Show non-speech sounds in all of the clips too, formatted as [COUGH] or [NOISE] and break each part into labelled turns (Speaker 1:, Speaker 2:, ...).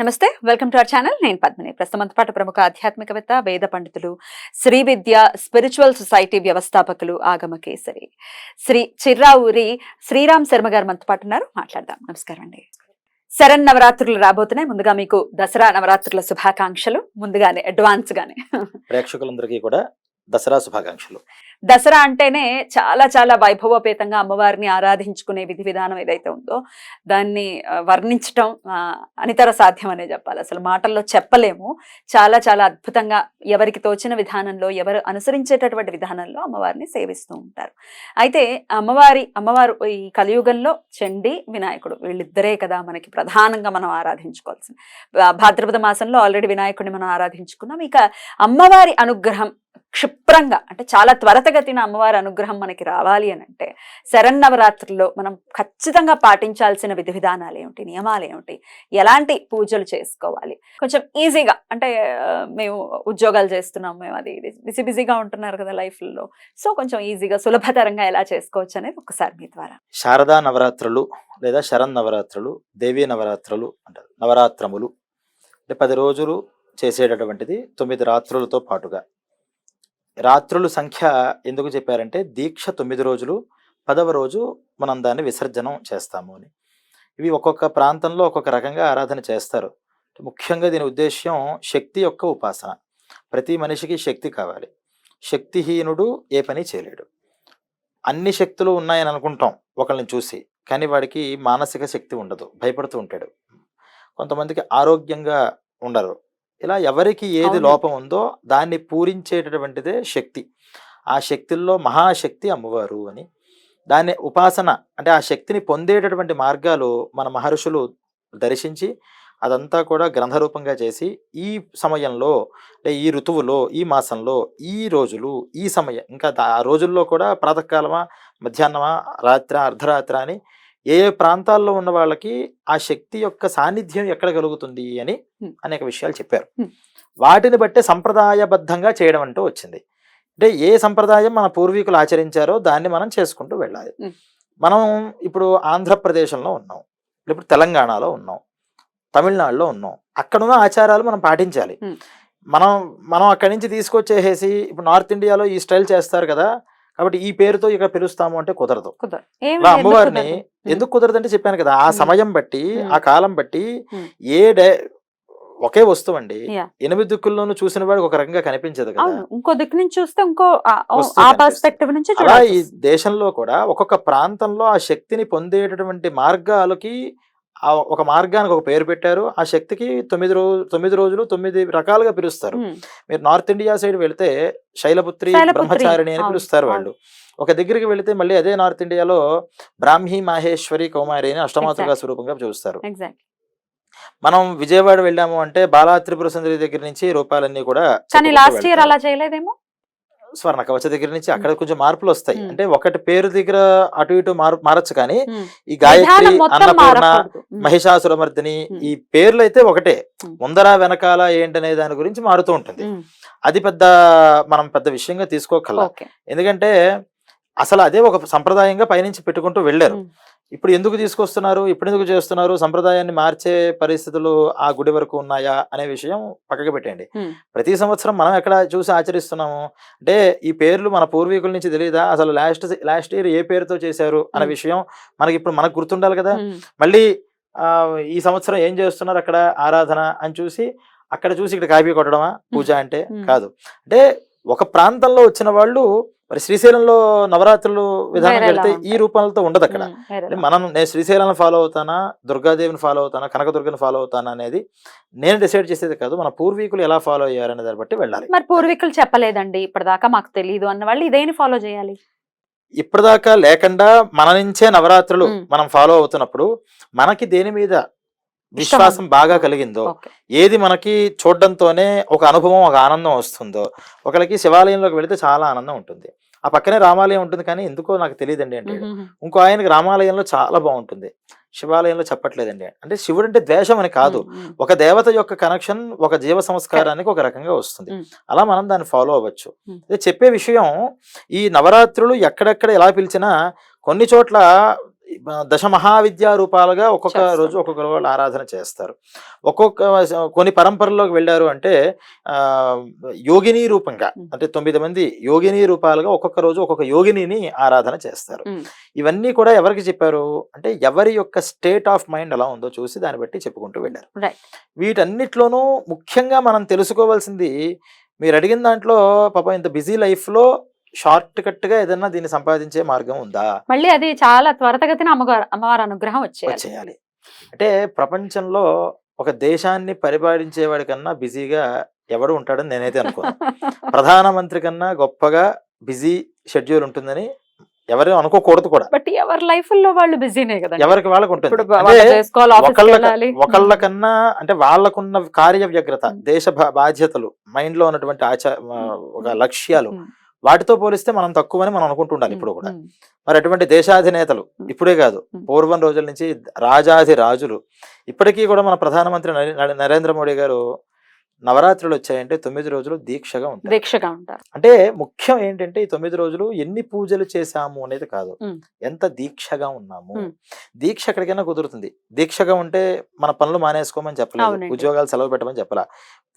Speaker 1: నమస్తే welcome to our channel. నేను పద్మిని. ప్రస్తుతం పాటు ప్రముఖ ఆధ్యాత్మికవేత్త వేద పండితులు శ్రీ విద్య స్పిరిచువల్ సొసైటీ వ్యవస్థాపకులు ఆగమ కేసరి. శ్రీ చిర్రావురి శ్రీరామ్ శర్మ గారు మనతో పాటు ఉన్నారు. మాట్లాడదాం. నమస్కారం అండి. శరణ్ నవరాత్రులు రాబోతున్నాయి. ముందుగా మీకు దసరా నవరాత్రుల శుభాకాంక్షలు. ముందుగానే అడ్వాన్స్ గానే.
Speaker 2: ప్రేక్షకులందరికీ కూడా దసరా శుభాకాంక్షలు.
Speaker 1: దసరా అంటేనే చాలా చాలా వైభవోపేతంగా అమ్మవారిని ఆరాధించుకునే విధి విధానం ఏదైతే ఉందో దాన్ని వర్ణించటం అనితర సాధ్యం అనే చెప్పాలి. అసలు మాటల్లో చెప్పలేము. చాలా చాలా అద్భుతంగా ఎవరికి తోచిన విధానంలో ఎవరు అనుసరించేటటువంటి విధానంలో అమ్మవారిని సేవిస్తూ ఉంటారు. అయితే అమ్మవారి అమ్మవారు ఈ కలియుగంలో చండి వినాయకుడు వీళ్ళిద్దరే కదా మనకి ప్రధానంగా మనం ఆరాధించుకోవాల్సింది. భాద్రపద మాసంలో ఆల్రెడీ వినాయకుడిని మనం ఆరాధించుకున్నాం. ఇక అమ్మవారి అనుగ్రహం క్షిప్రంగా అంటే చాలా త్వరతగతిన అమ్మవారి అనుగ్రహం మనకి రావాలి అని అంటే శరన్నవరాత్రుల్లో మనం ఖచ్చితంగా పాటించాల్సిన విధి విధానాలు ఏమిటి నియమాలు ఏమిటి ఎలాంటి పూజలు చేసుకోవాలి? కొంచెం ఈజీగా అంటే మేము ఉద్యోగాలు చేస్తున్నాం మేము అది బిజీ బిజీగా ఉంటున్నారు కదా లైఫ్లో సో కొంచెం ఈజీగా సులభతరంగా ఎలా చేసుకోవచ్చు అనేది ఒకసారి మీ ద్వారా.
Speaker 2: శారదా నవరాత్రులు లేదా శరణ్ నవరాత్రులు దేవీ నవరాత్రులు అంటారు నవరాత్రములు. అంటే పది రోజులు చేసేటటువంటిది తొమ్మిది రాత్రులతో పాటుగా. రాత్రుల సంఖ్య ఎందుకు చెప్పారంటే దీక్ష తొమ్మిది రోజులు పదవ రోజు మనం దాన్ని విసర్జనం చేస్తాము అని. ఇవి ఒక్కొక్క ప్రాంతంలో ఒక్కొక్క రకంగా ఆరాధన చేస్తారు. ముఖ్యంగా దీని ఉద్దేశ్యం శక్తి యొక్క ఉపాసన. ప్రతి మనిషికి శక్తి కావాలి. శక్తిహీనుడు ఏ పని చేయలేడు. అన్ని శక్తులు ఉన్నాయని అనుకుంటాం ఒకళ్ళని చూసి కానీ వాడికి మానసిక శక్తి ఉండదు భయపడుతూ ఉంటాడు. కొంతమందికి ఆరోగ్యంగా ఉండరు. ఇలా ఎవరికి ఏది. లోపం ఉందో దాన్ని పూరించేటటువంటిదే శక్తి ఆ శక్తుల్లో మహాశక్తి అమ్మవారు అని దాన్ని ఉపాసన అంటే ఆ శక్తిని పొందేటటువంటి మార్గాలు మన మహర్షులు దర్శించి అదంతా కూడా గ్రంథరూపంగా చేసి ఈ సమయంలో అంటే ఈ ఋతువులో ఈ మాసంలో ఈ రోజులు ఈ సమయం ఇంకా ఆ రోజుల్లో కూడా ప్రాతకాలమా మధ్యాహ్నమా రాత్రి అర్ధరాత్రి అని ఏ ఏ ప్రాంతాల్లో ఉన్న వాళ్ళకి ఆ శక్తి యొక్క సాన్నిధ్యం ఎక్కడ కలుగుతుంది అని. అనేక విషయాలు చెప్పారు. వాటిని బట్టే సంప్రదాయబద్ధంగా చేయడం అంటూ వచ్చింది అంటే ఏ సంప్రదాయం మన పూర్వీకులు ఆచరించారో దాన్ని మనం చేసుకుంటూ వెళ్ళాలి. మనం ఇప్పుడు ఆంధ్రప్రదేశ్లో ఉన్నాం ఇప్పుడు తెలంగాణలో ఉన్నాం తమిళనాడులో ఉన్నాం అక్కడ ఉన్న ఆచారాలు మనం పాటించాలి. మనం మనం అక్కడి నుంచి తీసుకొచ్చేసేసి ఇప్పుడు నార్త్ ఇండియాలో ఈ స్టైల్ చేస్తారు కదా కాబట్టి ఈ పేరుతో ఇక్కడ పిలుస్తాము అంటే కుదరదు ఇలా
Speaker 1: ఎందుకు
Speaker 2: అమ్మవారిని
Speaker 1: కుదరదు?
Speaker 2: కుదరదంటే చెప్పాను కదా ఆ. సమయం బట్టి. ఆ కాలం బట్టి. ఏ డే ఒకే వస్తువు అండి. ఎనిమిది దిక్కుల్లోనూ చూసిన వాడికి ఒక రకంగా కనిపించదు కదా
Speaker 1: ఇంకో దిక్కు నుంచి చూస్తే ఇంకో ఆ-. పర్స్పెక్టివ్ నుంచి
Speaker 2: ఈ దేశంలో కూడా ఒక్కొక్క ప్రాంతంలో ఆ శక్తిని పొందేటటువంటి మార్గాలకి ఆ ఒక మార్గానికి ఒక పేరు పెట్టారు. ఆ శక్తికి తొమ్మిది రోజు తొమ్మిది రోజులు తొమ్మిది రకాలుగా పిలుస్తారు. మీరు నార్త్ ఇండియా సైడ్ వెళ్తే శైలపుత్రి బ్రహ్మచారిణి అని పిలుస్తారు. వాళ్ళు. ఒక దగ్గరికి వెళితే మళ్ళీ అదే నార్త్ ఇండియాలో బ్రాహ్మీ మాహేశ్వరి కౌమారి అని అష్టమాతృగా. స్వరూపంగా చూస్తారు మనం విజయవాడ వెళ్ళాము అంటే బాలా త్రిపుర సుందరి దగ్గర నుంచి రూపాలన్నీ కూడా
Speaker 1: కానీ లాస్ట్ ఇయర్. అలా చేయలేదేమో?
Speaker 2: స్వర్ణ కవచ దగ్గర నుంచి అక్కడ కొంచెం మార్పులు వస్తాయి. అంటే ఒకటి పేరు దగ్గర అటు ఇటు మారు మారచ్చు కానీ. ఈ గాయత్రి అన్నపూర్ణ. మహిషాసురమర్దిని. ఈ పేర్లు అయితే ఒకటే. ముందర వెనకాల ఏంటనే దాని గురించి మారుతూ ఉంటుంది. అది పెద్ద మనం పెద్ద విషయంగా తీసుకోకల్లా
Speaker 1: ఓకే
Speaker 2: ఎందుకంటే అసలు అదే ఒక సంప్రదాయంగా పైనుంచి పెట్టుకుంటూ వెళ్ళారు. ఇప్పుడు ఎందుకు తీసుకొస్తున్నారు? ఇప్పుడు ఎందుకు చేస్తున్నారు? సంప్రదాయాన్ని మార్చే పరిస్థితులు ఆ గుడి వరకు ఉన్నాయా? అనే విషయం పక్కకి పెట్టండి. ప్రతి సంవత్సరం మనం ఎక్కడ చూసి ఆచరిస్తున్నాము? అంటే ఈ పేర్లు మన పూర్వీకుల నుంచి తెలియదా అసలు లాస్ట్ లాస్ట్ ఇయర్ ఏ పేరుతో చేశారు? అనే. విషయం మనకి ఇప్పుడు మనకు గుర్తుండాలి కదా. మళ్ళీ ఆ, ఈ సంవత్సరం ఏం చేస్తున్నారు? అక్కడ ఆరాధన అని చూసి అక్కడ చూసి ఇక్కడ కాపీ కొట్టడమా? పూజ అంటే. కాదు. అంటే ఒక ప్రాంతంలో వచ్చిన వాళ్ళు మరి శ్రీశైలంలో నవరాత్రులు విధానం వెళితే ఈ. రూపాలతో ఉండదు అక్కడ మనం నేను శ్రీశైలం ఫాలో అవుతానా దుర్గాదేవిని ఫాలో అవుతానా కనకదుర్గని ఫాలో అవుతానా అనేది నేను డిసైడ్ చేసేది కాదు మన పూర్వీకులు ఎలా ఫాలో అయ్యారనే దాన్ని బట్టి వెళ్ళాలి
Speaker 1: మరి పూర్వీకులు చెప్పలేదండి ఇప్పటిదాకా మాకు తెలియదు అన్న వాళ్ళు ఇదేని ఫాలో చేయాలి
Speaker 2: ఇప్పటిదాకా లేకుండా మన నుంచే నవరాత్రులు. మనం ఫాలో అవుతున్నప్పుడు మనకి దేని మీద విశ్వాసం బాగా కలిగిందో ఏది మనకి చూడడంతోనే ఒక అనుభవం ఒక ఆనందం వస్తుందో ఒకరికి శివాలయంలోకి వెళితే చాలా ఆనందం ఉంటుంది. ఆ పక్కనే రామాలయం ఉంటుంది కానీ ఎందుకో నాకు తెలియదండి అంటే ఇంకో ఆయనకి రామాలయంలో చాలా బాగుంటుంది. శివాలయంలో చెప్పట్లేదండి. అంటే శివుడు అంటే ద్వేషం అని కాదు. ఒక దేవత యొక్క కనెక్షన్ ఒక జీవ సంస్కారానికి ఒక రకంగా వస్తుంది. అలా మనం దాన్ని ఫాలో అవ్వచ్చు. చెప్పే విషయం ఈ నవరాత్రులు ఎక్కడెక్కడ ఎలా పిలిచినా కొన్ని చోట్ల దశ మహావిద్యా రూపాలుగా ఒక్కొక్క. రోజు ఒక్కొక్క వాళ్ళు ఆరాధన చేస్తారు ఒక్కొక్క కొన్ని పరంపరలోకి వెళ్ళారు అంటే యోగిని రూపంగా. అంటే తొమ్మిది మంది యోగిని రూపాలుగా ఒక్కొక్క రోజు ఒక్కొక్క యోగినిని ఆరాధన చేస్తారు. ఇవన్నీ కూడా ఎవరికి చెప్పారు అంటే ఎవరి యొక్క స్టేట్ ఆఫ్ మైండ్ ఎలా ఉందో చూసి దాన్ని బట్టి చెప్పుకుంటూ వెళ్ళారు. వీటన్నిటిలోనూ ముఖ్యంగా మనం తెలుసుకోవాల్సింది మీరు అడిగిన దాంట్లో పాపం ఇంత బిజీ లైఫ్లో షార్ట్ కట్గా ఏదన్నా దీన్ని సంపాదించే మార్గం ఉందా?
Speaker 1: మళ్ళీ అది చాలా త్వరతగతిన అమ్మగారు అమ్మవారి అనుగ్రహం వచ్చేయాలి.
Speaker 2: అంటే ప్రపంచంలో ఒక దేశాన్ని పరిపాలించేవాడి కన్నా బిజీగా ఎవడు ఉంటాడని నేనైతే అనుకోను. [LAUGHS] ప్రధానమంత్రి కన్నా గొప్పగా బిజీ షెడ్యూల్ ఉంటుందని ఎవరు అనుకోకూడదు కూడా.
Speaker 1: బట్ ఎవరి లైఫ్లో వాళ్ళు బిజీనే కదా
Speaker 2: ఎవరికి వాళ్ళకు ఉంటుంది. ఒకళ్ళ కన్నా అంటే వాళ్ళకున్న కార్య వ్యగ్రత. దేశ బాధ్యతలు మైండ్లో ఉన్నటువంటి ఆచార ఒక లక్ష్యాలు వాటితో పోలిస్తే మనం తక్కువని మనం అనుకుంటుండాలి ఇప్పుడు కూడా. మరి అటువంటి దేశాధినేతలు. ఇప్పుడే కాదు. పూర్వం రోజుల నుంచి రాజాది రాజులు. ఇప్పటికీ కూడా మన ప్రధానమంత్రి నరే- నరే- నరేంద్ర మోడీ గారు నవరాత్రులు వచ్చాయంటే తొమ్మిది రోజులు దీక్షగా ఉంటారు.
Speaker 1: దీక్షగా ఉంటారు.
Speaker 2: అంటే ముఖ్యం ఏంటంటే ఈ తొమ్మిది రోజులు ఎన్ని పూజలు చేశాము అనేది కాదు. ఎంత దీక్షగా ఉన్నాము. దీక్ష ఎక్కడికైనా కుదురుతుంది. దీక్షగా ఉంటే మన పనులు మానేసుకోమని చెప్పలేదు. ఉద్యోగాలు సెలవు పెట్టమని చెప్పలా.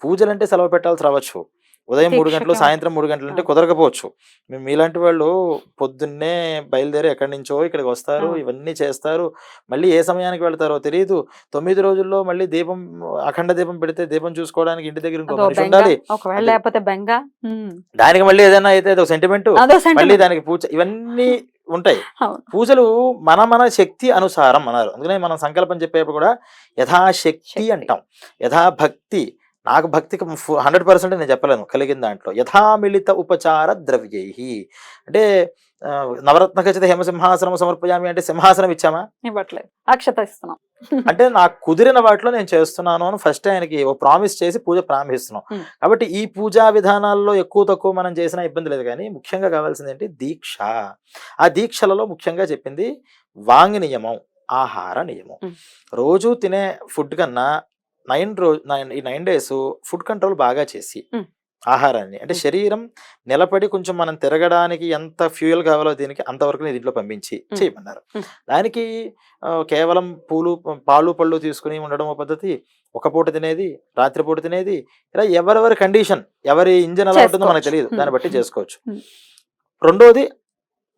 Speaker 2: పూజలు అంటే సెలవు పెట్టాల్సి రావచ్చు ఉదయం మూడు గంటలు సాయంత్రం మూడు గంటలు అంటే. కుదరకపోవచ్చు మీ- మీలాంటి వాళ్ళు పొద్దున్నే బయలుదేరి ఎక్కడి నుంచో ఇక్కడికి వస్తారు. ఇవన్నీ చేస్తారు మళ్ళీ ఏ సమయానికి వెళ్తారో తెలియదు తొమ్మిది రోజుల్లో మళ్ళీ దీపం అఖండ దీపం పెడితే దీపం చూసుకోవడానికి ఇంటి దగ్గర ఇంకో మనిషి ఉండాలి
Speaker 1: లేకపోతే బెంగ
Speaker 2: దానికి మళ్ళీ ఏదైనా అయితే అదొక సెంటిమెంట్ మళ్ళీ. దానికి పూజ ఇవన్నీ ఉంటాయి. పూజలు మన మన శక్తి అనుసారం అన్నారు అందుకనే మనం సంకల్పం చెప్పేప్పుడు కూడా యథాశక్తి
Speaker 1: శక్తి.
Speaker 2: అంటాం యథాభక్తి నాకు భక్తికి హండ్రెడ్ పర్సెంట్ నేను చెప్పలేను కలిగిన దాంట్లో. యథామిళిత ఉపచార ద్రవ్యై. అంటే నవరత్న ఖచ్చిత హేమసింహాసనం సమర్పయామి అంటే సింహాసనం ఇచ్చామా?
Speaker 1: ఇవ్వట్లేదు. అక్షత ఇస్తున్నాం. [LAUGHS]
Speaker 2: అంటే నాకు కుదిరిన వాటిలో నేను చేస్తున్నాను అని ఫస్ట్ ఆయనకి ఓ ప్రామిస్ చేసి పూజ ప్రారంభిస్తున్నాం. కాబట్టి ఈ పూజా విధానాల్లో ఎక్కువ తక్కువ మనం చేసిన ఇబ్బంది లేదు కానీ ముఖ్యంగా కావాల్సింది ఏంటి? దీక్ష. ఆ దీక్షలలో ముఖ్యంగా చెప్పింది వాంగ్ నియమం ఆహార నియమం. రోజు తినే ఫుడ్ కన్నా నైన్ రోజు నైన్ ఈ నైన్ డేస్ ఫుడ్ కంట్రోల్ బాగా చేసి. ఆహారాన్ని అంటే. శరీరం నిలబడి కొంచెం మనం తిరగడానికి ఎంత ఫ్యూయల్ కావాలో దీనికి అంతవరకు దీంట్లో పంపించి. చేయమన్నారు. దానికి కేవలం పూలు పాలు పళ్ళు తీసుకుని ఉండడం ఒక పద్ధతి ఒక పూట తినేది రాత్రిపూట తినేది ఇలా ఎవరెవరి కండిషన్ ఎవరి ఇంజన్ ఎలా ఉంటుందో మనకు. తెలియదు. దాన్ని బట్టి చేసుకోవచ్చు. రెండోది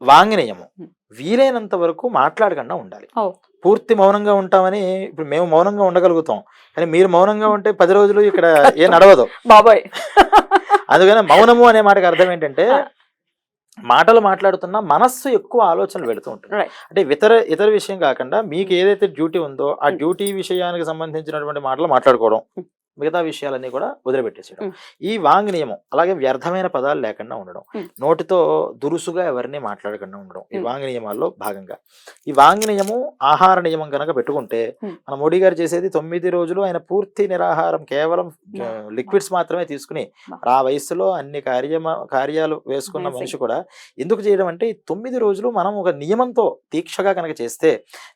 Speaker 2: వాంగి నియమం
Speaker 1: Hmm.
Speaker 2: వీలైనంత వరకు మాట్లాడకుండా ఉండాలి. పూర్తి మౌనంగా ఉంటామని ఇప్పుడు మేము మౌనంగా ఉండగలుగుతాం కానీ మీరు మౌనంగా ఉంటే పది రోజులు ఇక్కడ [LAUGHS] ఏ నడవదు
Speaker 1: బాబాయ్ [LAUGHS]
Speaker 2: అందుకని మౌనము అనే మాటకి అర్థం ఏంటంటే. మాటలు మాట్లాడుతున్నా మనస్సు ఎక్కువ ఆలోచనలు పెడుతూ ఉంటుంది. అంటే ఇతర ఇతర విషయం కాకుండా మీకు ఏదైతే డ్యూటీ ఉందో ఆ
Speaker 1: Hmm.
Speaker 2: డ్యూటీ విషయానికి సంబంధించినటువంటి మాటలు మాట్లాడుకోవడం
Speaker 1: Hmm.
Speaker 2: మిగతా విషయాలన్నీ కూడా వదిలిపెట్టేసేయడం. ఈ వాంగ్ నియమం అలాగే వ్యర్థమైన పదాలు లేకుండా ఉండడం. నోటితో దురుసుగా ఎవరిని మాట్లాడకుండా ఉండడం ఈ. వాంగ్ నియమాల్లో భాగంగా ఈ వాంగ్ నియమం ఆహార నియమం కనుక పెట్టుకుంటే. మన మోడీ గారు చేసేది తొమ్మిది రోజులు ఆయన పూర్తి నిరాహారం కేవలం. లిక్విడ్స్ మాత్రమే తీసుకుని. ఆ వయసులో అన్ని కార్యమ కార్యాలు వేసుకున్న. మనిషి కూడా ఎందుకు చేయడం అంటే ఈ తొమ్మిది రోజులు మనం ఒక నియమంతో దీక్షగా కనుక చేస్తే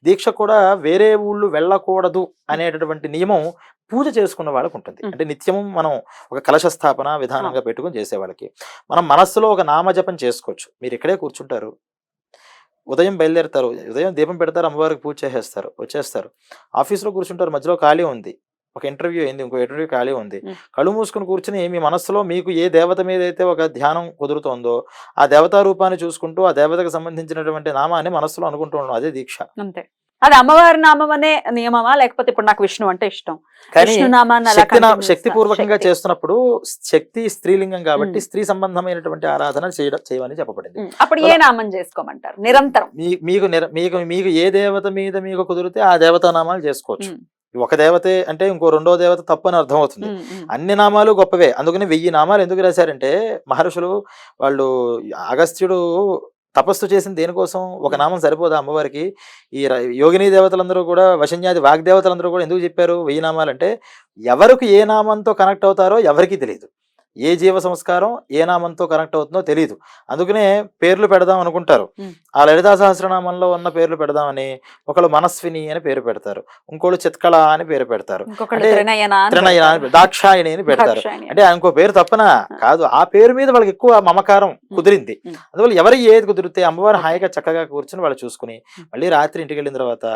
Speaker 2: దీక్ష కూడా వేరే ఊళ్ళు వెళ్ళకూడదు అనేటటువంటి నియమం పూజ చేసుకున్న వాళ్ళకి ఉంటుంది. అంటే నిత్యము మనం ఒక కలశ స్థాపన విధానంగా పెట్టుకుని చేసే వాళ్ళకి. మనం మనస్సులో ఒక నామజపం చేసుకోవచ్చు. మీరు ఇక్కడే కూర్చుంటారు. ఉదయం బయలుదేరుతారు. ఉదయం దీపం పెడతారు. అమ్మవారికి పూజ చేసేస్తారు. వచ్చేస్తారు. ఆఫీస్లో కూర్చుంటారు. మధ్యలో ఖాళీ ఉంది. ఒక ఇంటర్వ్యూ అయింది. ఇంకో ఇంటర్వ్యూ ఖాళీ ఉంది. కళ్ళు మూసుకుని కూర్చుని మీ మనస్సులో మీకు ఏ దేవత మీద అయితే ఒక ధ్యానం కుదురుతోందో ఆ దేవతా రూపాన్ని చూసుకుంటూ ఆ దేవతకు సంబంధించినటువంటి నామాన్ని మనస్సులో అనుకుంటూ ఉండడం. అదే దీక్ష.
Speaker 1: అంతే. అది అమ్మవారి నామం అనే నియమమా? లేకపోతే ఇప్పుడు నాకు విష్ణు అంటే ఇష్టం.
Speaker 2: కానీ
Speaker 1: విష్ణు నామాన్ని అలా
Speaker 2: శక్తి
Speaker 1: continue
Speaker 2: శక్తి
Speaker 1: చేస్తా.
Speaker 2: పూర్వకంగా
Speaker 1: శక్తి.
Speaker 2: చేస్తున్నప్పుడు శక్తి స్త్రీలింగం కాబట్టి. స్త్రీ సంబంధమైనటువంటి ఆరాధన చేయడం చేయమని చెప్పబడింది.
Speaker 1: అప్పుడు ఏ నామం చేసుకోమంటారు? నిరంతరం.
Speaker 2: మీకు మీకు మీకు ఏ దేవత మీద మీకు కుదిరితే ఆ దేవతా నామాలు చేసుకోవచ్చు. ఒక దేవతే అంటే ఇంకో రెండో దేవత తప్పు అని అర్థం అవుతుంది
Speaker 1: ఉమ్, ఉమ్.
Speaker 2: అన్ని నామాలు గొప్పవే. అందుకని వెయ్యి నామాలు ఎందుకు రాశారంటే మహర్షులు వాళ్ళు అగస్త్యుడు తపస్సు చేసిన దేనికోసం ఒక నామం సరిపోదా అమ్మవారికి? ఈ యోగిని దేవతలందరూ కూడా వశన్యాది వాగ్దేవతలందరూ కూడా ఎందుకు చెప్పారు వెయ్యి నామాలు అంటే ఎవరికి ఏ నామంతో కనెక్ట్ అవుతారో ఎవరికీ తెలియదు. ఏ జీవ సంస్కారం ఏ నామంతో కనెక్ట్ అవుతుందో తెలియదు అందుకనే పేర్లు పెడదాం అనుకుంటారు. ఆ లలితా సహస్రనామంలో ఉన్న పేర్లు పెడదామని ఒకళ్ళు మనస్విని అని పేరు పెడతారు ఇంకోళ్ళు చిత్కళ అని పేరు పెడతారు. దాక్షాయణి అని పెడతారు. అంటే ఇంకో పేరు తప్పన కాదు ఆ పేరు మీద వాళ్ళకి ఎక్కువ మమకారం కుదిరింది. అందువల్ల ఎవరు ఏది కుదిరితే అమ్మవారు హాయిగా చక్కగా కూర్చుని వాళ్ళు చూసుకుని. మళ్ళీ రాత్రి ఇంటికి వెళ్ళిన తర్వాత.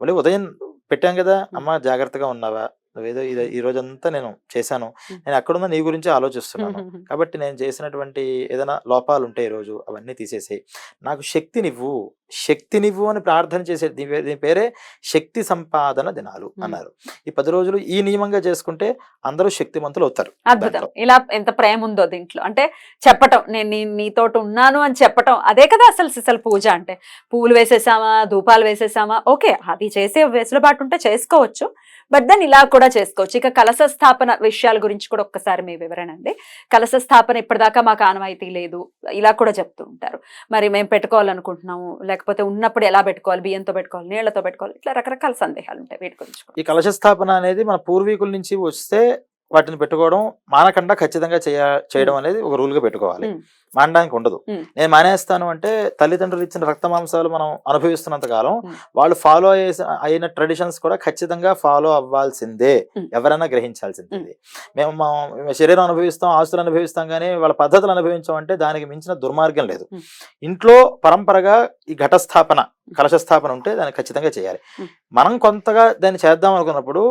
Speaker 2: మళ్ళీ ఉదయం పెట్టాం కదా. అమ్మ జాగ్రత్తగా ఉన్నావా నువ్వేదో ఇది ఈ రోజంతా నేను చేశాను. నేను అక్కడున్న నీ గురించి ఆలోచిస్తున్నాను. కాబట్టి నేను చేసినటువంటి ఏదైనా లోపాలు ఉంటే ఈరోజు అవన్నీ తీసేసి నాకు శక్తినివ్వు శక్తినివ్వు అని ప్రార్థన చేసే దీని పేరే శక్తి సంపాదన దినాలు. అన్నారు. ఈ పది రోజులు ఈ నియమంగా చేసుకుంటే అందరూ శక్తిమంతులు అవుతారు
Speaker 1: అద్భుతం. ఇలా ఎంత ప్రేమ ఉందో దీంట్లో. అంటే చెప్పటం నేను నీ నీతోటి ఉన్నాను అని చెప్పటం అదే కదా అసలు సిసలు పూజ అంటే. పువ్వులు వేసేసామా ధూపాలు వేసేసామా? ఓకే అది చేసే వెసులుబాటు ఉంటే చేసుకోవచ్చు. బట్ దెన్ ఇలా కూడా చేసుకోవచ్చు. ఇక కలశ స్థాపన విషయాల గురించి కూడా ఒక్కసారి మీ వివరణ అండి. కలశ స్థాపన ఇప్పటిదాకా మాకు ఆనవాయితీ లేదు. ఇలా కూడా చెప్తూ ఉంటారు. మరి మేము పెట్టుకోవాలనుకుంటున్నాము. లేకపోతే ఉన్నప్పుడు ఎలా పెట్టుకోవాలి? బియ్యంతో పెట్టుకోవాలి? నీళ్ళతో పెట్టుకోవాలి? ఇట్లా రకరకాల సందేహాలు ఉంటాయి వీటి గురించి
Speaker 2: ఈ కలశ స్థాపన అనేది మన పూర్వీకుల నుంచి వస్తే వాటిని పెట్టుకోవడం మానకుండా ఖచ్చితంగా చేయ చేయడం అనేది ఒక రూల్గా పెట్టుకోవాలి. మానడానికి ఉండదు. నేను మానేస్తాను అంటే తల్లిదండ్రులు ఇచ్చిన రక్త మాంసాలు మనం అనుభవిస్తున్నంత కాలం. వాళ్ళు ఫాలో అయిన ట్రెడిషన్స్ కూడా ఖచ్చితంగా ఫాలో అవ్వాల్సిందే. ఎవరైనా గ్రహించాల్సిందే. మేము మా శరీరం అనుభవిస్తాం ఆస్తులు అనుభవిస్తాం కానీ వాళ్ళ పద్ధతులు అనుభవించాం అంటే దానికి మించిన దుర్మార్గం లేదు. ఇంట్లో పరంపరగా ఈ ఘటస్థాపన కలశ స్థాపన ఉంటే దాన్ని ఖచ్చితంగా చేయాలి. మనం కొంతగా దాన్ని చేద్దాం అనుకున్నప్పుడు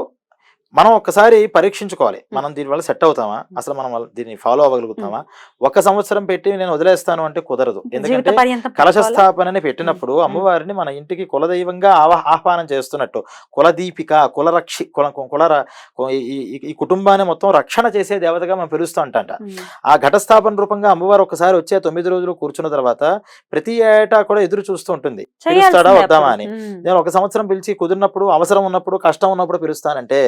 Speaker 2: మనం ఒక్కసారి పరీక్షించుకోవాలి మనం దీనివల్ల సెట్ అవుతామా అసలు మనం దీన్ని ఫాలో అవ్వగలుగుతామా ఒక సంవత్సరం పెట్టి నేను వదిలేస్తాను అంటే కుదరదు ఎందుకంటే
Speaker 1: పర్యంతం
Speaker 2: కలశ
Speaker 1: పెట్టుకోవాలా?
Speaker 2: స్థాపనని పెట్టినప్పుడు. అమ్మవారిని మన ఇంటికి కులదైవంగా ఆహ్వానం చేస్తున్నట్టు కులదీపిక కులరక్షి కుల కుల ఈ- కుటుంబాన్ని మొత్తం రక్షణ చేసే దేవతగా మనం పిలుస్తూ అంటంట
Speaker 1: మ్.
Speaker 2: ఆ ఘటస్థాపన రూపంగా అమ్మవారు ఒకసారి వచ్చే తొమ్మిది రోజులు కూర్చున్న తర్వాత ప్రతి ఏటా కూడా ఎదురు చూస్తూ ఉంటుంది పిలుస్తాడా వద్దామా. అని. నేను ఒక సంవత్సరం పిలిచి కుదిరినప్పుడు అవసరం ఉన్నప్పుడు కష్టం ఉన్నప్పుడు పిలుస్తానంటే.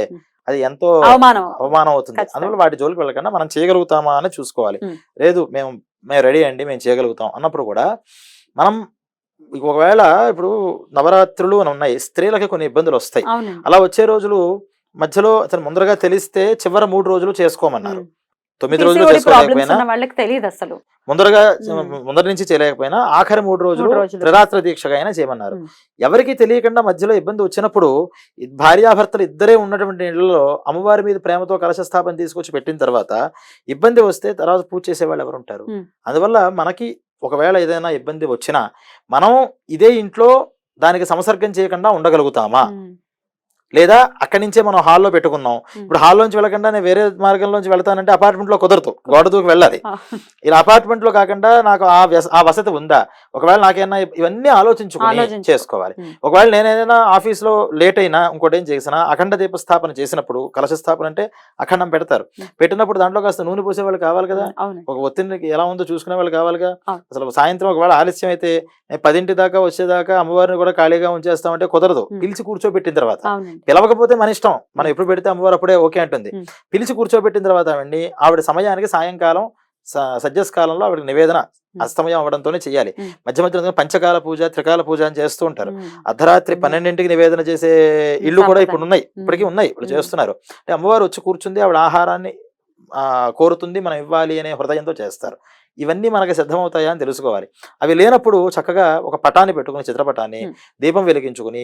Speaker 2: అది ఎంతో
Speaker 1: అవమానం
Speaker 2: అవమానం అవుతుంది. అందువల్ల వాటి జోలికి వెళ్ళకుండా మనం చేయగలుగుతామా అని చూసుకోవాలి. లేదు మేము మేము రెడీ అండి మేము చేయగలుగుతాం అన్నప్పుడు కూడా మనం ఒకవేళ ఇప్పుడు నవరాత్రులు అని ఉన్నాయి స్త్రీలకి కొన్ని ఇబ్బందులు వస్తాయి అలా వచ్చే రోజులు మధ్యలో అతను ముందరగా తెలిస్తే చివరి మూడు రోజులు చేసుకోమన్నారు. తొమ్మిది రోజులు చేసుకోలేకపోయినా
Speaker 1: వాళ్ళకి తెలియదు అసలు
Speaker 2: ముందరగా. ముందర నుంచి చేయలేకపోయినా ఆఖరి మూడు రోజులు. త్రిరాత్ర దీక్షగా అయినా చేయమన్నారు. ఎవరికి తెలియకుండా మధ్యలో ఇబ్బంది వచ్చినప్పుడు భార్యాభర్తలు ఇద్దరే ఉన్నటువంటి ఇళ్ళలో అమ్మవారి మీద ప్రేమతో కలశ స్థాపన తీసుకొచ్చి పెట్టిన తర్వాత ఇబ్బంది వస్తే తర్వాత పూజ చేసే వాళ్ళు ఎవరు ఉంటారు. అందువల్ల మనకి ఒకవేళ ఏదైనా ఇబ్బంది వచ్చినా మనం ఇదే ఇంట్లో దానికి సంసర్గం చేయకుండా ఉండగలుగుతామా. లేదా అక్కడి నుంచే మనం హాల్లో పెట్టుకున్నాం. ఇప్పుడు హాల్లోంచి వెళ్ళకుండా నేను వేరే మార్గంలోంచి వెళ్తానంటే అపార్ట్మెంట్లో కుదరదు. గోడ దూకి వెళ్ళాలి. ఇలా అపార్ట్మెంట్లో కాకుండా నాకు ఆ ఆ వసతి ఉందా? ఒకవేళ నాకేమైనా ఇవన్నీ ఆలోచించుకుని
Speaker 1: ఆలోచించు.
Speaker 2: చేసుకోవాలి. ఒకవేళ నేను ఏదైనా ఆఫీస్లో లేట్ అయినా ఇంకోటి ఏం చేసినా అఖండ దీప స్థాపన చేసినప్పుడు కలశ స్థాపన అంటే అఖండం పెడతారు. పెట్టినప్పుడు దాంట్లో కాస్త నూనె పోసే వాళ్ళు కావాలి కదా? ఒక ఒత్తిడికి ఎలా ఉందో చూసుకునే వాళ్ళు కావాలిగా. అసలు సాయంత్రం ఒకవేళ ఆలస్యం అయితే పదింటి దాకా వచ్చేదాకా అమ్మవారిని కూడా ఖాళీగా ఉంచేస్తామంటే కుదరదు. పిలిచి కూర్చోబెట్టిన తర్వాత. పిలవకపోతే మన ఇష్టం మనం ఎప్పుడు పెడితే అమ్మవారు అప్పుడే ఓకే అంటుంది. పిలిచి కూర్చోబెట్టిన తర్వాత ఆవిడ్ని ఆవిడ సమయానికి సాయంకాలం స- సజ్జస్ కాలంలో ఆవిడకి నివేదన. అస్తమయం అవడంతోనే చేయాలి. మధ్య మధ్యలో పంచకాల పూజ త్రికాల పూజ అని చేస్తూ ఉంటారు. అర్ధరాత్రి. పన్నెండింటికి నివేదన చేసే ఇళ్ళు కూడా ఇప్పుడు ఉన్నాయి ఇప్పటికీ ఉన్నాయి ఇప్పుడు. చేస్తున్నారు అంటే అమ్మవారు వచ్చి కూర్చుంది ఆవిడ ఆహారాన్ని ఆ, కోరుతుంది మనం ఇవ్వాలి అనే హృదయంతో చేస్తారు ఇవన్నీ మనకి సిద్ధమవుతాయా అని తెలుసుకోవాలి అవి లేనప్పుడు చక్కగా ఒక పటాన్ని పెట్టుకుని చిత్రపటాన్ని. దీపం వెలిగించుకుని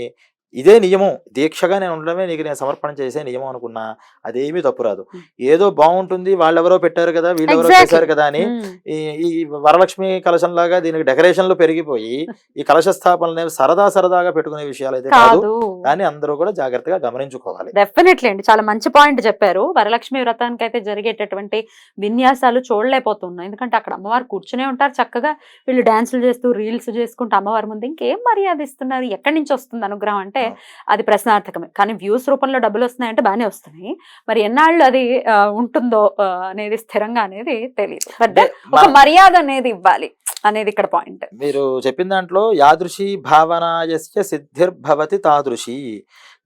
Speaker 2: ఇదే నియమం. దీక్షగా నేను ఉండడమే నీకు నేను సమర్పణ చేసే నియమం అనుకున్నా అదేమీ తప్పురాదు
Speaker 1: ఉమ్.
Speaker 2: ఏదో బాగుంటుంది వాళ్ళెవరో పెట్టారు కదా వీళ్ళెవరో. చేశారు కదా అని. ఈ వరలక్ష్మి కలశం లాగా దీనికి డెకరేషన్లు పెరిగిపోయి ఈ కలశ స్థాపనలు అనేవి సరదా సరదాగా పెట్టుకునే విషయాలు అయితే కాదు.
Speaker 1: కాదు.
Speaker 2: కానీ అందరూ కూడా జాగ్రత్తగా గమనించుకోవాలి.
Speaker 1: డెఫినెట్లీ అండి. చాలా మంచి పాయింట్ చెప్పారు. వరలక్ష్మి వ్రతానికి అయితే జరిగేటటువంటి విన్యాసాలు చూడలేకపోతున్నాం. ఎందుకంటే అక్కడ అమ్మవారు కూర్చునే ఉంటారు చక్కగా. వీళ్ళు డాన్సులు చేస్తూ రీల్స్ చేసుకుంటూ అమ్మవారి ముందు ఇంకేం మర్యాద ఇస్తున్నారు ఎక్కడి నుంచి వస్తుంది అనుగ్రహం అంటే అది ప్రశ్నార్థకమే. కానీ వ్యూస్ రూపంలో డబ్బులు వస్తున్నాయంటే బాగానే వస్తున్నాయి. మరి ఎన్నాళ్ళు అది ఉంటుందో అనేది స్థిరంగా అనేది తెలియదు
Speaker 2: అంటే
Speaker 1: ఒక మర్యాద అనేది ఇవ్వాలి అనేది ఇక్కడ పాయింట్.
Speaker 2: మీరు చెప్పిన దాంట్లో యాదృశి భావనాయస్య సిద్ధిర్భవతి తాదృశి.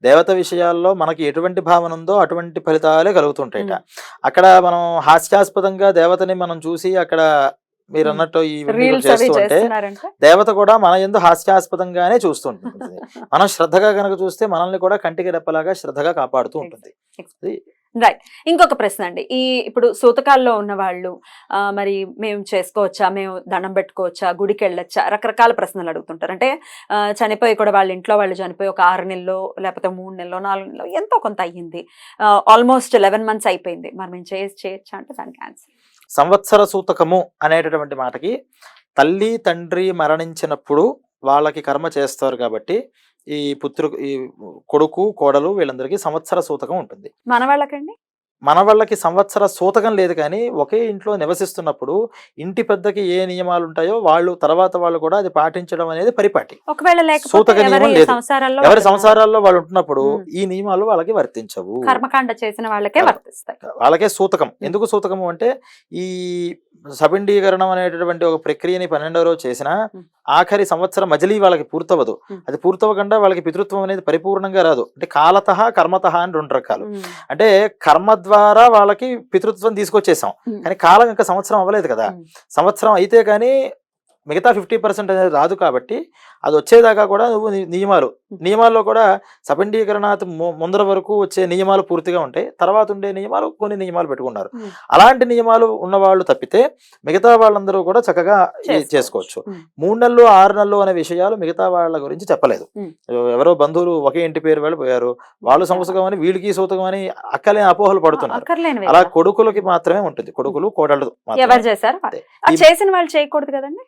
Speaker 2: దేవత విషయాల్లో మనకి ఎటువంటి భావన ఉందో అటువంటి ఫలితాలే కలుగుతుంటాయట. అక్కడ మనం హాస్యాస్పదంగా దేవతని మనం చూసి అక్కడ మీరు. అన్నట్టు ఈ ఇవన్నీ కూడా
Speaker 1: రీల్స్ అవి
Speaker 2: చేస్తూ ఉంటే
Speaker 1: చేస్తున్నారంటే.
Speaker 2: దేవత కూడా మన ఎందు హాస్యాస్పదంగానే చూస్తుంటుంది. మనం శ్రద్ధగా కనుక చూస్తే మనల్ని కూడా కంటికి రెప్పలాగా శ్రద్ధగా కాపాడుతూ ఉంటుంది. ఇది
Speaker 1: ఇంకొక ప్రశ్న అండి. ఈ ఇప్పుడు సూతకాల్లో ఉన్న వాళ్ళు మరి మేము చేసుకోవచ్చా? మేము దండం పెట్టుకోవచ్చా? గుడికి వెళ్ళొచ్చా? రకరకాల ప్రశ్నలు అడుగుతుంటారు. అంటే చనిపోయి కూడా వాళ్ళ ఇంట్లో వాళ్ళు చనిపోయి ఒక ఆరు నెలలో లేకపోతే మూడు నెలలో నాలుగు నెలలో ఎంతో కొంత అయ్యింది. ఆల్మోస్ట్ లెవెన్ మంత్స్ అయిపోయింది. మరి మేము చేసి చేయొచ్చా అంటే దానికి ఆన్సర్
Speaker 2: సంవత్సర సూతకము అనేటటువంటి మాటకి తల్లి తండ్రి మరణించినప్పుడు వాళ్ళకి కర్మ చేస్తారు కాబట్టి ఈ పుత్రు ఈ కొడుకు కోడలు వీళ్ళందరికీ సంవత్సర సూతకం ఉంటుంది.
Speaker 1: మన వాళ్ళకండి
Speaker 2: మన వాళ్ళకి సంవత్సర సూతకం లేదు కానీ ఒకే ఇంట్లో నివసిస్తున్నప్పుడు ఇంటి పెద్దకి ఏ నియమాలు ఉంటాయో వాళ్ళు తర్వాత వాళ్ళు కూడా అది పాటించడం అనేది పరిపాటి సూతక నియమం లేదు. ఎవరి సంసారాల్లో వాళ్ళు ఉంటున్నప్పుడు. ఈ నియమాలు వాళ్ళకి వర్తించవు
Speaker 1: కర్మకాండ చేసిన వాళ్ళకే. వర్తిస్తాయి
Speaker 2: వాళ్ళకే సూతకం ఎందుకు సూతకము అంటే ఈ సబిండీకరణం అనేటటువంటి ఒక ప్రక్రియని పన్నెండవ రోజు చేసిన. ఆఖరి సంవత్సరం మజిలీ వాళ్ళకి పూర్తవదు. అది పూర్తవకుండా వాళ్ళకి పితృత్వం అనేది పరిపూర్ణంగా రాదు అంటే కాలత కర్మత అని రెండు రకాలు అంటే కర్మ ద్వారా వాళ్ళకి పితృత్వం తీసుకొచ్చేసాం. కానీ కాలం ఇంకా సంవత్సరం అవ్వలేదు కదా. సంవత్సరం అయితే కానీ మిగతా ఫిఫ్టీ పర్సెంట్ అనేది రాదు కాబట్టి అది వచ్చేదాకా కూడా నువ్వు నియమాలు. నియమాల్లో కూడా సబండీకరణాత్ ము- ముందర వరకు వచ్చే నియమాలు పూర్తిగా ఉంటాయి. తర్వాత ఉండే నియమాలు కొన్ని నియమాలు పెట్టుకున్నారు. అలాంటి నియమాలు ఉన్న వాళ్ళు తప్పితే మిగతా వాళ్ళందరూ కూడా చక్కగా
Speaker 1: చేసుకోవచ్చు.
Speaker 2: మూడు నెలలు ఆరు నెలలు అనే విషయాలు మిగతా వాళ్ళ గురించి చెప్పలేదు. ఎవరో బంధువులు ఒకే ఇంటి పేరు వాళ్ళు పోయారు. వాళ్ళు సంవత్సరం అని వీళ్ళకి సూతకం అని అక్కలేని అపోహలు పడుతున్నారు. అలా. కొడుకులకి మాత్రమే ఉంటుంది. కొడుకులు కోడళ్ళు
Speaker 1: ఎవరు. చేశారు? చేసిన వాళ్ళు చేయకూడదు కదండి?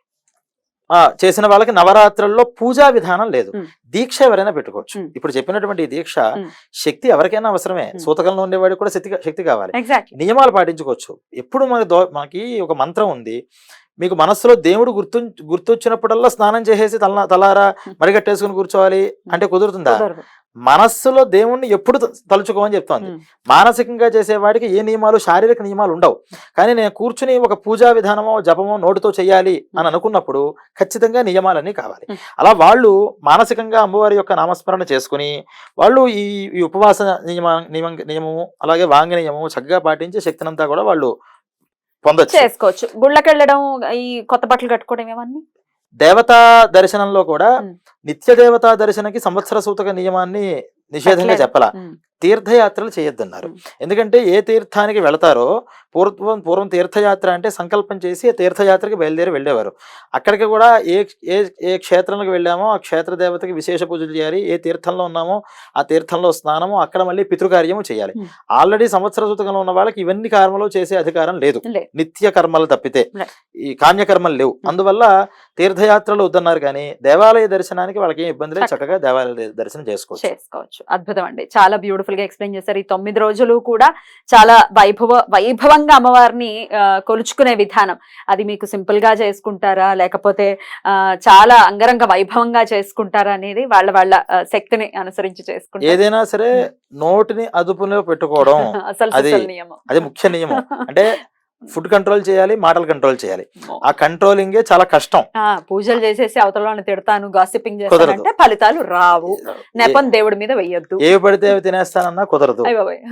Speaker 2: చేసిన వాళ్ళకి నవరాత్రుల్లో పూజా విధానం లేదు. దీక్ష ఎవరైనా పెట్టుకోవచ్చు. ఇప్పుడు చెప్పినటువంటి దీక్ష. శక్తి ఎవరికైనా అవసరమే. సూతకంలో ఉండేవాడికి కూడా శక్తి శక్తి కావాలి నియమాలు పాటించుకోవచ్చు ఎప్పుడు మన మనకి ఒక మంత్రం ఉంది మీకు మనస్సులో దేవుడు గుర్తు గుర్తొచ్చినప్పుడల్లా స్నానం చేసేసి తల తలారా మరిగట్టేసుకుని కూర్చోవాలి అంటే కుదురుతుందా? మనస్సులో దేవుణ్ణి ఎప్పుడు తలుచుకోమని చెప్తోంది. మానసికంగా చేసేవాడికి ఏ నియమాలు శారీరక నియమాలు ఉండవు. కానీ నేను కూర్చుని ఒక పూజా విధానమో జపమో నోటితో చేయాలి అని అనుకున్నప్పుడు ఖచ్చితంగా నియమాలన్నీ కావాలి. అలా వాళ్ళు మానసికంగా అమ్మవారి యొక్క నామస్మరణ చేసుకుని వాళ్ళు ఈ ఈ ఉపవాస నియమ నియమం నియమము అలాగే వాంగ నియమము చక్కగా పాటించి శక్తినంతా కూడా వాళ్ళు పొందొచ్చు.
Speaker 1: చేసుకోవచ్చు. గుళ్ళకి వెళ్ళడం ఈ కొత్త బట్టలు కట్టుకోవడం ఏమన్నీ
Speaker 2: దేవతా దర్శనంలో కూడా. నిత్య దేవతా దర్శనకి సంవత్సర సూతక నియమాన్ని నిషేధంగా. చెప్పాల. తీర్థయాత్రలు చేయొద్దన్నారు. ఎందుకంటే ఏ తీర్థానికి వెళతారో పూర్వం పూర్వం తీర్థయాత్ర అంటే సంకల్పం చేసి ఆ తీర్థయాత్రకి బయలుదేరి వెళ్ళేవారు అక్కడికి కూడా ఏ ఏ ఏ క్షేత్రానికి వెళ్ళామో ఆ క్షేత్ర దేవతకి విశేష పూజలు చేయాలి ఏ తీర్థంలో ఉన్నామో ఆ తీర్థంలో స్నానము అక్కడ మళ్ళీ పితృకార్యము చేయాలి. ఆల్రెడీ సంవత్సర సూతకంలో ఉన్న వాళ్ళకి ఇవన్నీ కర్మలు చేసే అధికారం లేదు నిత్య కర్మలు తప్పితే. ఈ కామ్యకర్మలు లేవు అందువల్ల తీర్థయాత్రలు వద్దన్నారు కానీ దేవాలయ దర్శనానికి వాళ్ళకి ఏం ఇబ్బంది లేదు.
Speaker 1: చక్కగా.
Speaker 2: దేవాలయ దర్శనం చేసుకోవచ్చు.
Speaker 1: చేసుకోవచ్చు. అద్భుతం అండి చాలా బ్యూటిఫుల్గా ఎక్స్ప్లెయిన్ చేశారు. ఈ తొమ్మిది రోజులు కూడా చాలా వైభవ వైభవంగా అమ్మవారిని కొలుచుకునే విధానం. అది మీకు సింపుల్గా చేసుకుంటారా? లేకపోతే చాలా అంగరంగ వైభవంగా చేసుకుంటారా అనేది వాళ్ళ వాళ్ళ శక్తిని అనుసరించి చేసుకుంటారు.
Speaker 2: ఏదైనా సరే నోటిని అదుపులో పెట్టుకోవడం [LAUGHS]
Speaker 1: అసలు
Speaker 2: అది-
Speaker 1: నియమం.
Speaker 2: అది ముఖ్య నియమం. అంటే ఫుడ్ కంట్రోల్ చేయాలి మాటలు కంట్రోల్ చేయాలి ఆ కంట్రోలింగే చాలా కష్టం
Speaker 1: పూజలు చేసేసి అవతల తిడతాను గాసిపింగ్. చేస్తానంటే ఫలితాలు రావు నెపం దేవుడి మీద వెయ్యొద్దు
Speaker 2: ఏ పడితే తినేస్తానన్నా కుదరదు.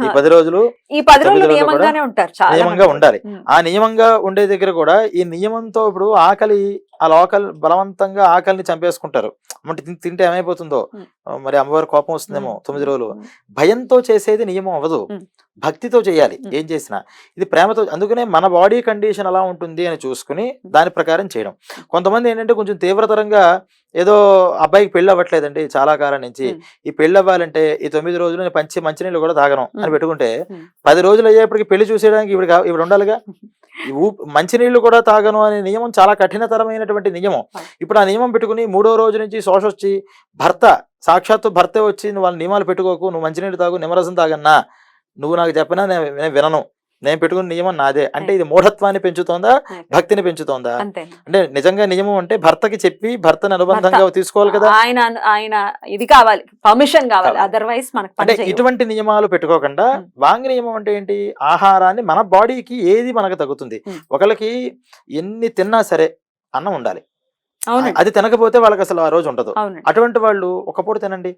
Speaker 2: ఈ పది రోజులు
Speaker 1: ఈ పది రోజులు నియమంగానే ఉంటారు
Speaker 2: నియమంగా. ఉండాలి. ఆ నియమంగా ఉండే దగ్గర కూడా ఈ నియమంతో ఇప్పుడు ఆకలి ఆ లోకల్ బలవంతంగా ఆకలిని చంపేసుకుంటారు. అంటే తింటే ఏమైపోతుందో? మరి అమ్మవారి కోపం వస్తుందేమో. తొమ్మిది రోజులు. భయంతో చేసేది నియమం అవ్వదు. భక్తితో చేయాలి. ఏం చేసినా. ఇది ప్రేమతో అందుకనే మన బాడీ కండిషన్ ఎలా ఉంటుంది అని చూసుకుని దాని ప్రకారం చేయడం. కొంతమంది ఏంటంటే కొంచెం తీవ్రతరంగా ఏదో అబ్బాయికి పెళ్ళి అవ్వట్లేదండి చాలా కాలం నుంచి. ఈ పెళ్ళి అవ్వాలంటే ఈ తొమ్మిది రోజులు నేను పంచి మంచినీళ్ళు కూడా తాగను అని. పెట్టుకుంటే. పది రోజులు అయ్యేప్పటికి పెళ్ళి చూసేయడానికి కా- ఇవిడ ఉండాలిగా మంచినీళ్ళు కూడా తాగను అనే నియమం చాలా కఠినతరమైనటువంటి నియమం. ఇప్పుడు ఆ నియమం పెట్టుకుని మూడో రోజు నుంచి శోష వచ్చి భర్త సాక్షాత్తు భర్తే వచ్చి నువ్వు వాళ్ళ నియమాలు పెట్టుకోకు నువ్వు మంచినీళ్ళు తాగు నిమ్మరసం తాగన్నా నువ్వు నాకు చెప్పినా నేను వినను నేను పెట్టుకున్న నియమం నాదే. అంటే ఇది మూఢత్వాన్ని పెంచుతోందా? భక్తిని పెంచుతోందా? అంటే నిజంగా నియమం అంటే భర్తకి చెప్పి భర్తని అనుబంధంగా తీసుకోవాలి కదా?
Speaker 1: ఆయన ఆయన ఇది కావాలి. పర్మిషన్ కావాలి. అదర్వైజ్ మనకు
Speaker 2: అంటే. ఇటువంటి నియమాలు పెట్టుకోకుండా
Speaker 1: ఉం.
Speaker 2: వాంగ్ నియమం అంటే ఏంటి? ఆహారాన్ని మన బాడీకి ఏది మనకు తగ్గుతుంది?
Speaker 1: ఉం.
Speaker 2: ఒకళ్ళకి ఎన్ని తిన్నా సరే అన్నం ఉండాలి. అది తినకపోతే వాళ్ళకి అసలు ఆ రోజు ఉండదు. అటువంటి వాళ్ళు ఒక పూట తినండి.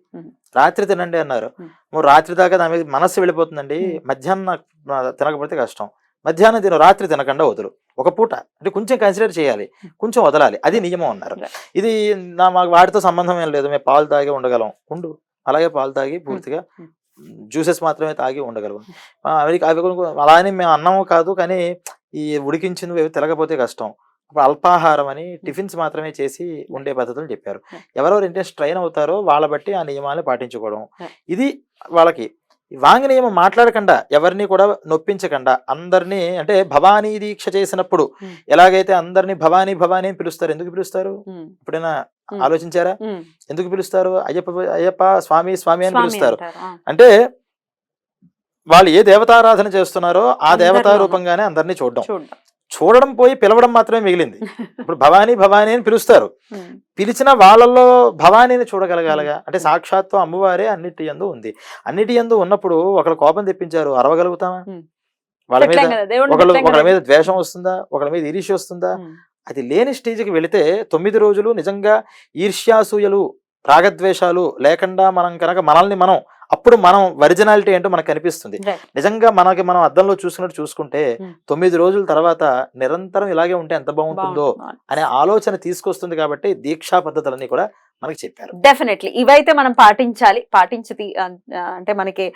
Speaker 2: రాత్రి తినండి అన్నారు. రాత్రి దాకా దాని మీద మనస్సు వెళ్ళిపోతుందండి. మధ్యాహ్నం తినకపోతే కష్టం. మధ్యాహ్నం తిను రాత్రి తినకుండా వదులు. ఒక పూట. అంటే కొంచెం కన్సిడర్ చేయాలి. కొంచెం వదలాలి. అది నియమం అన్నారు. ఇది నా మాకు వాటితో సంబంధం ఏం లేదు. మేము పాలు తాగి ఉండగలం. ఉండు. అలాగే పాలు తాగి పూర్తిగా. జ్యూసెస్ మాత్రమే తాగి ఉండగలం. అవి అవి అలానే మేము అన్నము కాదు. కానీ ఈ ఉడికించినవి తిరగపోతే కష్టం. అప్పుడు అల్పాహారం అని టిఫిన్స్ మాత్రమే చేసి ఉండే పద్ధతులు చెప్పారు. ఎవరెవరు ఇంట్రెస్ట్ ట్రైన్ అవుతారో వాళ్ళ బట్టి ఆ నియమాలు పాటించుకోవడం. ఇది వాళ్ళకి వాంగ్ నియమం మాట్లాడకుండా ఎవరిని కూడా నొప్పించకుండా అందరినీ అంటే భవానీ దీక్ష చేసినప్పుడు. ఎలాగైతే అందరినీ భవానీ భవానీ అని పిలుస్తారు ఎందుకు పిలుస్తారు ఎప్పుడైనా. ఆలోచించారా. ఎందుకు పిలుస్తారు అయ్యప్ప అయ్యప్ప స్వామి స్వామి అని పిలుస్తారు. అంటే వాళ్ళు ఏ దేవతారాధన చేస్తున్నారో ఆ దేవతా
Speaker 1: అందరిలోనూ.
Speaker 2: రూపంగానే అందరినీ చూడడం
Speaker 1: చూడండి
Speaker 2: పోయి పిలవడం మాత్రమే మిగిలింది. ఇప్పుడు భవానీ భవానీ అని పిలుస్తారు. పిలిచిన వాళ్ళల్లో భవానీని చూడగలగాలగా. అంటే సాక్షాత్తు అమ్మవారే అన్నిటి యందు ఉంది. అన్నిటి యందు ఉన్నప్పుడు ఒకళ్ళు కోపం తెప్పించారు అరవగలుగుతామా. వాళ్ళ మీద ఒకళ్ళు ఒకళ్ళ. మీద ద్వేషం వస్తుందా? ఒకళ్ళ మీద ఈర్ష్య వస్తుందా? అది లేని స్టేజ్కి వెళితే తొమ్మిది రోజులు నిజంగా ఈర్ష్యాసూయలు రాగద్వేషాలు లేకుండా మనం కనుక మనల్ని మనం అప్పుడు మనం ఒరిజినాలిటీ ఏంటో మనకు కనిపిస్తుంది. నిజంగా మనకి మనం అద్దంలో చూసుకున్నట్టు చూసుకుంటే
Speaker 1: Hmm.
Speaker 2: తొమ్మిది రోజుల తర్వాత నిరంతరం ఇలాగే ఉంటే ఎంత బాగుంటుందో. అనే ఆలోచన తీసుకొస్తుంది కాబట్టి దీక్షా పద్ధతులన్నీ కూడా మనకి చెప్పారు.
Speaker 1: డెఫినెట్లీ ఇవైతే మనం పాటించాలి పాటించి అంటే మనకి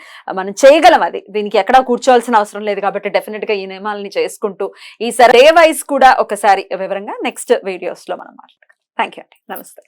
Speaker 1: మనం చేయగలం అది. దీనికి ఎక్కడా కూర్చోవాల్సిన అవసరం లేదు కాబట్టి డెఫినెట్గా ఈ నియమాలని చేసుకుంటూ ఈసారి డే వైస్ కూడా ఒకసారి వివరంగా నెక్స్ట్ వీడియోస్లో మనం మాట్లాడతాం. థ్యాంక్ యూ అండి. నమస్తే.